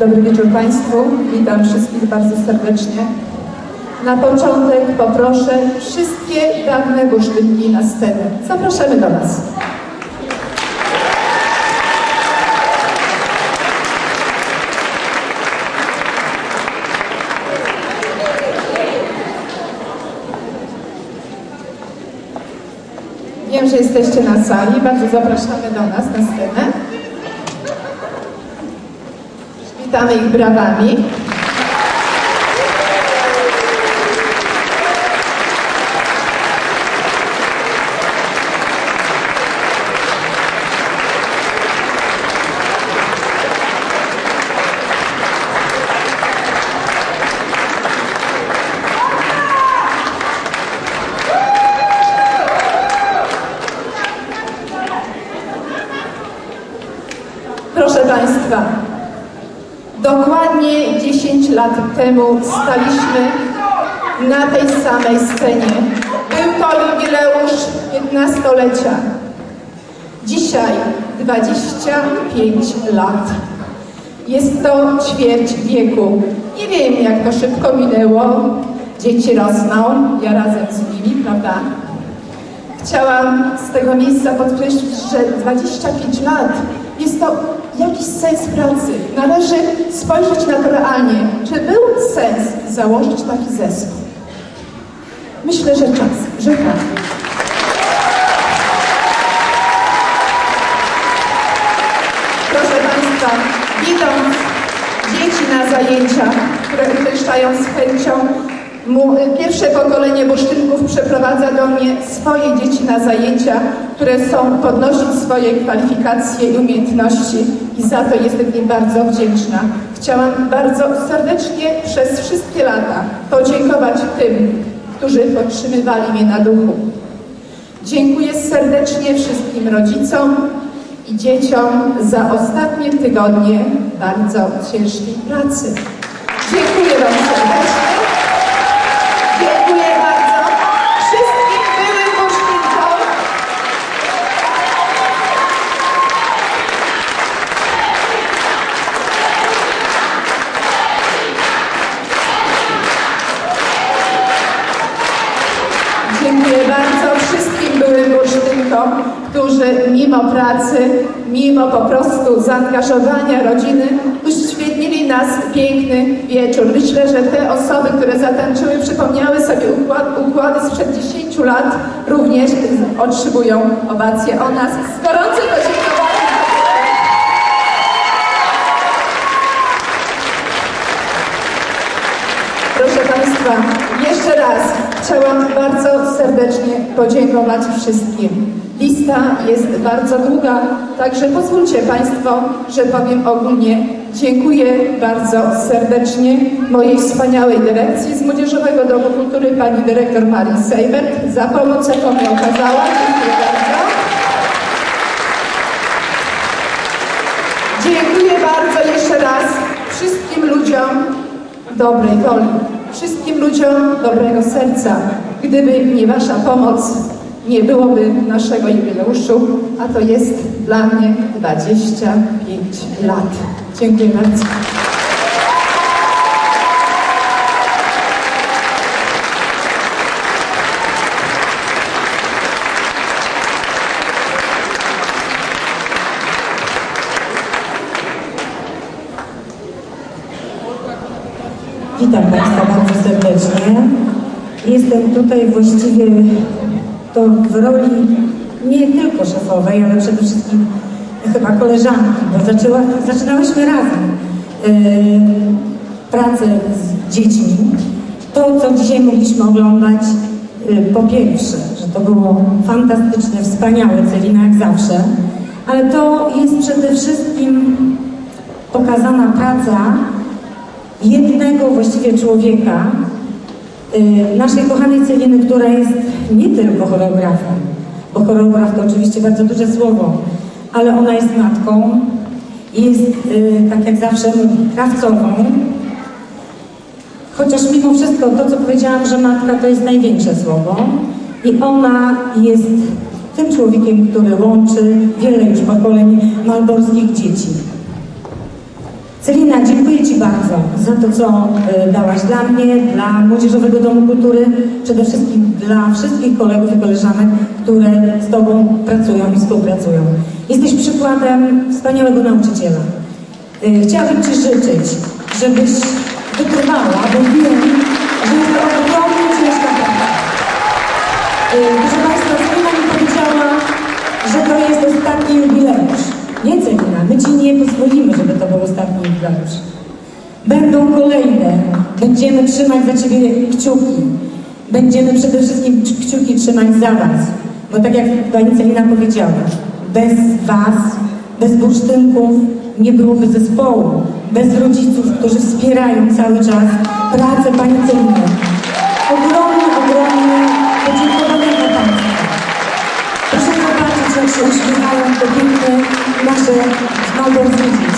Dobry wieczór Państwu. Witam wszystkich bardzo serdecznie. Na początek poproszę wszystkie dawne bursztynki na scenę. Zapraszamy do nas. Wiem, że jesteście na sali. Bardzo zapraszamy do nas na scenę. Também para mim. Temu staliśmy na tej samej scenie. Był to jubileusz 15-lecia. Dzisiaj 25 lat. Jest to ćwierć wieku. Nie wiem, jak to szybko minęło. Dzieci rosną, ja razem z nimi, prawda? Chciałam z tego miejsca podkreślić, że 25 lat jest to jakiś sens pracy. Należy spojrzeć na to realnie. Czy był sens założyć taki zespół? Myślę, że czas, że tak. Proszę Państwa, widząc dzieci na zajęciach, które uczęszczają z chęcią, pierwsze pokolenie bursztynków przeprowadza do mnie swoje dzieci na zajęcia, które są podnosić swoje kwalifikacje i umiejętności i za to jestem im bardzo wdzięczna. Chciałam bardzo serdecznie przez wszystkie lata podziękować tym, którzy podtrzymywali mnie na duchu. Dziękuję serdecznie wszystkim rodzicom i dzieciom za ostatnie tygodnie bardzo ciężkiej pracy. Dziękuję Wam serdecznie. Bursztynkom, którzy mimo pracy, mimo po prostu zaangażowania rodziny uświetnili nas piękny wieczór. Myślę, że te osoby, które zatańczyły, przypomniały sobie układ, układy sprzed 10 lat, również otrzymują owację o nas. Z gorącym podziękowaniem. Proszę Państwa, jeszcze raz chciałam bardzo serdecznie podziękować wszystkim. Lista jest bardzo długa, także pozwólcie Państwo, że powiem ogólnie dziękuję bardzo serdecznie mojej wspaniałej dyrekcji z Młodzieżowego Domu Kultury, pani dyrektor Marii Sejbert za pomoc, jaką mi okazała. Dziękuję bardzo. Dziękuję bardzo jeszcze raz wszystkim ludziom dobrej woli, wszystkim ludziom dobrego serca. Gdyby nie Wasza pomoc, nie byłoby naszego jubileuszu, a to jest dla mnie 25 lat. Dziękuję bardzo. Witam Państwa bardzo serdecznie. Jestem tutaj właściwie to w roli nie tylko szefowej, ale przede wszystkim chyba koleżanki, bo zaczęła, zaczynałyśmy razem yy, pracę z dziećmi. To, co dzisiaj mogliśmy oglądać, yy, po pierwsze, że to było fantastyczne, wspaniałe, Celina jak zawsze, ale to jest przede wszystkim pokazana praca jednego właściwie człowieka, naszej kochanej Celiny, która jest nie tylko choreografem, bo choreograf to oczywiście bardzo duże słowo, ale ona jest matką, jest, y, tak jak zawsze krawcową, chociaż mimo wszystko to, co powiedziałam, że matka to jest największe słowo i ona jest tym człowiekiem, który łączy wiele już pokoleń malborskich dzieci. Celina, dziękuję Ci bardzo za to, co y, dałaś dla mnie, dla Młodzieżowego Domu Kultury, przede wszystkim dla wszystkich kolegów i koleżanek, które z Tobą pracują i współpracują. Jesteś przykładem wspaniałego nauczyciela. Y, Chciałabym Ci życzyć, żebyś wytrwała, bo wiem, że jest to ogromnie ciężka praca. To był ostatni jubileusz. Będą kolejne. Będziemy trzymać za Ciebie kciuki. Będziemy przede wszystkim kciuki trzymać za Was. Bo tak jak Pani Celina powiedziała, bez Was, bez bursztynków nie byłoby zespołu. Bez rodziców, którzy wspierają cały czas pracę Pani Celiny. Ogromne, ogromne podziękowania dla Państwa. Proszę zobaczyć, jak się uśmiechają te piękne nasze malborskie dzieci.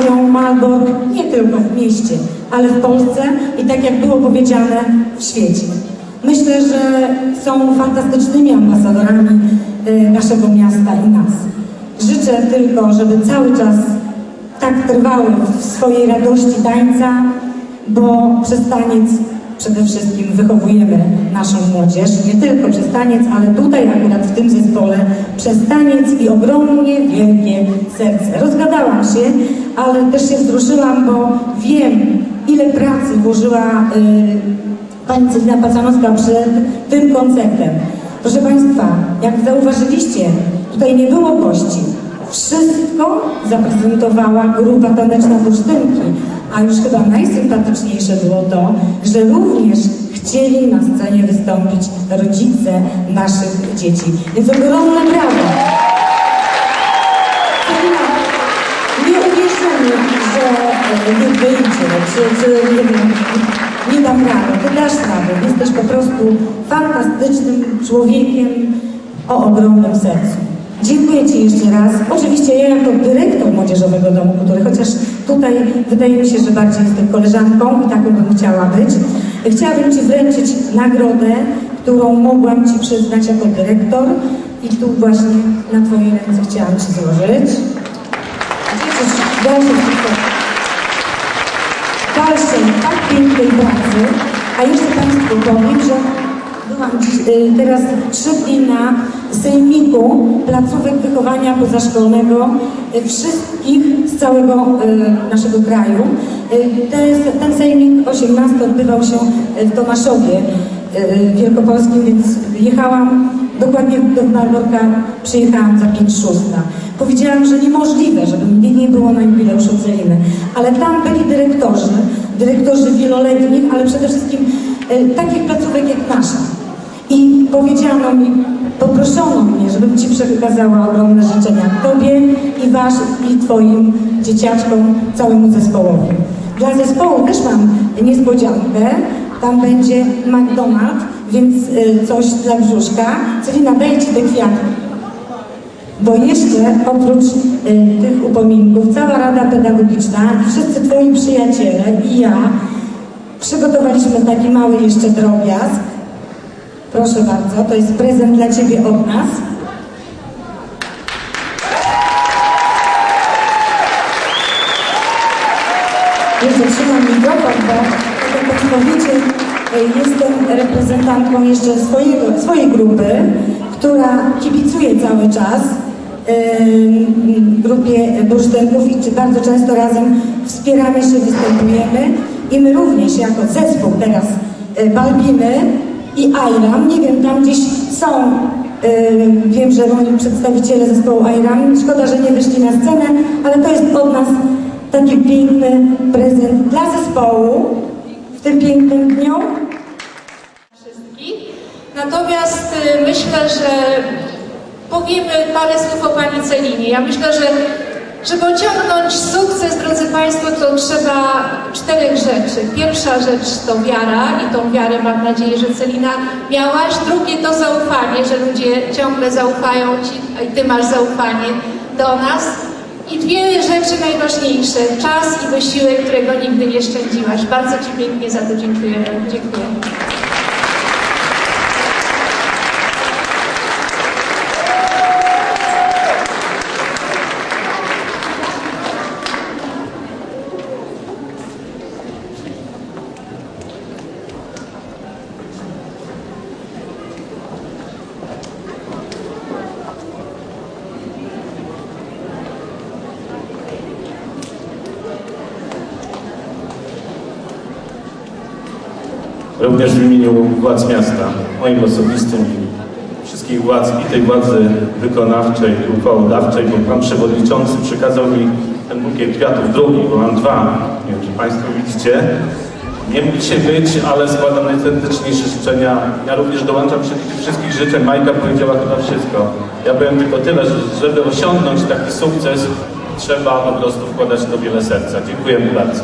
Sławią Malbork nie tylko w mieście, ale w Polsce i tak jak było powiedziane, w świecie. Myślę, że są fantastycznymi ambasadorami y, naszego miasta i nas. Życzę tylko, żeby cały czas tak trwały w swojej radości tańca, bo przez taniec przede wszystkim wychowujemy naszą młodzież, nie tylko przez taniec, ale tutaj akurat w tym zespole przez taniec i ogromnie wielkie serce. Rozgadałam się, ale też się wzruszyłam, bo wiem, ile pracy włożyła y, pani Celina Pacanowska przed tym koncertem. Proszę Państwa, jak zauważyliście, tutaj nie było gości. Wszystko zaprezentowała grupa taneczna Bursztynki, a już chyba najsympatyczniejsze było to, że również chcieli na scenie wystąpić rodzice naszych dzieci. Więc ogromne brawo! Nie uwierzymy, że e, nie wyjdzie, czy, czy nie nie dam rady. Ty dasz radę. Jesteś po prostu fantastycznym człowiekiem o ogromnym sercu. Dziękuję Ci jeszcze raz. Oczywiście ja jako dyrektor Młodzieżowego Domu Kultury, chociaż tutaj wydaje mi się, że bardziej jestem koleżanką i taką bym chciała być. Chciałabym Ci wręczyć nagrodę, którą mogłam Ci przyznać jako dyrektor i tu właśnie na Twoje ręce chciałam Ci złożyć. Dalszej dalszej tak pięknej pracy. A jeszcze Państwu powiem, że byłam y, teraz trzy dni na sejmiku placówek wychowania pozaszkolnego y, wszystkich z całego y, naszego kraju. Te, ten sejmik 18 odbywał się w Tomaszowie Wielkopolskim, więc jechałam dokładnie do Malborka, przyjechałam za 5 szósta. Powiedziałam, że niemożliwe, żeby mnie nie było na jubileuszu Celiny, ale tam byli dyrektorzy, dyrektorzy wieloletnich, ale przede wszystkim e, takich placówek jak nasza. I powiedziano mi, poproszono mnie, żebym Ci przekazała ogromne życzenia Tobie i Wasz, i Twoim dzieciaczkom, całemu zespołowi. Dla zespołu też mam niespodziankę. Tam będzie McDonald's, więc y, coś dla brzuszka. Celina, daj Ci te kwiaty. Bo jeszcze oprócz y, tych upominków cała Rada Pedagogiczna i wszyscy Twoi przyjaciele i ja przygotowaliśmy taki mały jeszcze drobiazg. Proszę bardzo, to jest prezent dla Ciebie od nas. Jeszcze trzymam mikrofon, bo jak Państwo wiecie, jestem reprezentantką jeszcze swojego, swojej grupy, która kibicuje cały czas y, grupie bursztynków i bardzo często razem wspieramy się, występujemy i my również jako zespół teraz y, Balbiny i Ayram, nie wiem, tam gdzieś są, y, wiem, że moi przedstawiciele zespołu Ayram, szkoda, że nie wyszli na scenę, ale to jest od nas taki piękny prezent dla zespołu w tym pięknym dniu. wszystkich. Natomiast y, myślę, że powiemy parę słów o Pani Celinie. Ja myślę, że żeby osiągnąć sukces, drodzy Państwo, to trzeba czterech rzeczy. Pierwsza rzecz to wiara i tą wiarę mam nadzieję, że Celina miałaś. Drugie to zaufanie, że ludzie ciągle zaufają Ci i Ty masz zaufanie do nas. I dwie rzeczy najważniejsze, czas i wysiłek, którego nigdy nie szczędziłaś. Bardzo Ci pięknie za to dziękujemy. Dziękuję. Również w imieniu władz miasta, moim osobistym i wszystkich władz i tej władzy wykonawczej uchwałodawczej, bo Pan Przewodniczący przekazał mi ten bukiet kwiatów drugi, bo mam dwa, nie wiem czy Państwo widzicie. Nie mógł dzisiaj być, ale składam najserdeczniejsze życzenia. Ja również dołączam się do tych wszystkich życzeń. Majka powiedziała chyba wszystko. Ja powiem tylko tyle, że żeby osiągnąć taki sukces, trzeba po prostu wkładać to wiele serca. Dziękujemy bardzo.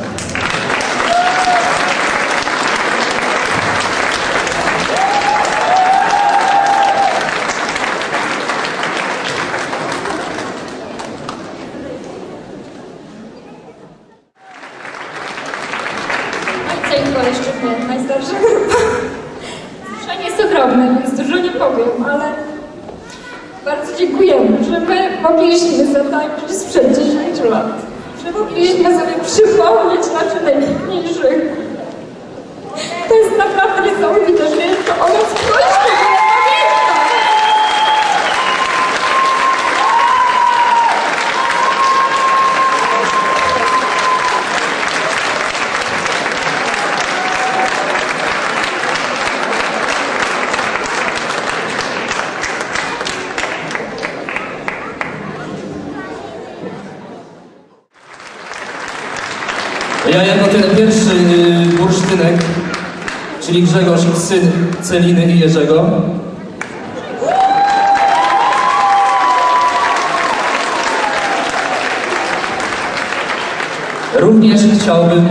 Ojca jeszcze nie, najstarsza grupa. Zrzeszenie jest ogromne, więc dużo nie powiem, ale bardzo dziękujemy, że my mogliśmy zatańczyć sprzed 10 lat. Że mogliśmy sobie przypomnieć naszych najpiękniejszych. To jest naprawdę niesamowite, że jest to o nas prośba, bo ja pamiętam. Ja jako ten pierwszy bursztynek, czyli Grzegorz, syn Celiny i Jerzego. Również chciałbym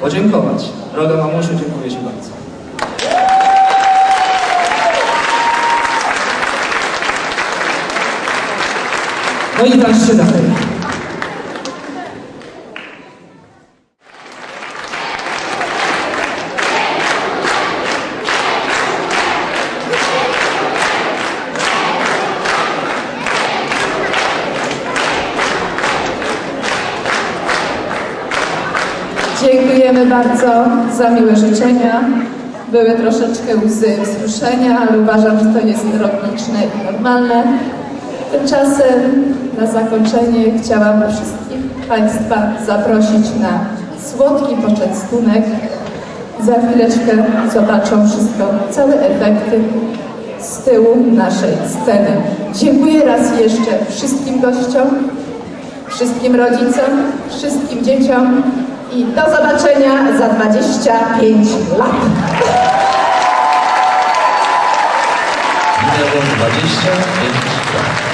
podziękować. Droga mamusiu, dziękuję Ci bardzo. No i tańczcie dalej. Dziękujemy bardzo za miłe życzenia. Były troszeczkę łzy wzruszenia, ale uważam, że to jest logiczne i normalne. Tymczasem na zakończenie chciałam wszystkich Państwa zaprosić na słodki poczęstunek. Za chwileczkę zobaczą wszystko, całe efekty z tyłu naszej sceny. Dziękuję raz jeszcze wszystkim gościom, wszystkim rodzicom, wszystkim dzieciom i do zobaczenia za 25 lat. Minęło 25 lat.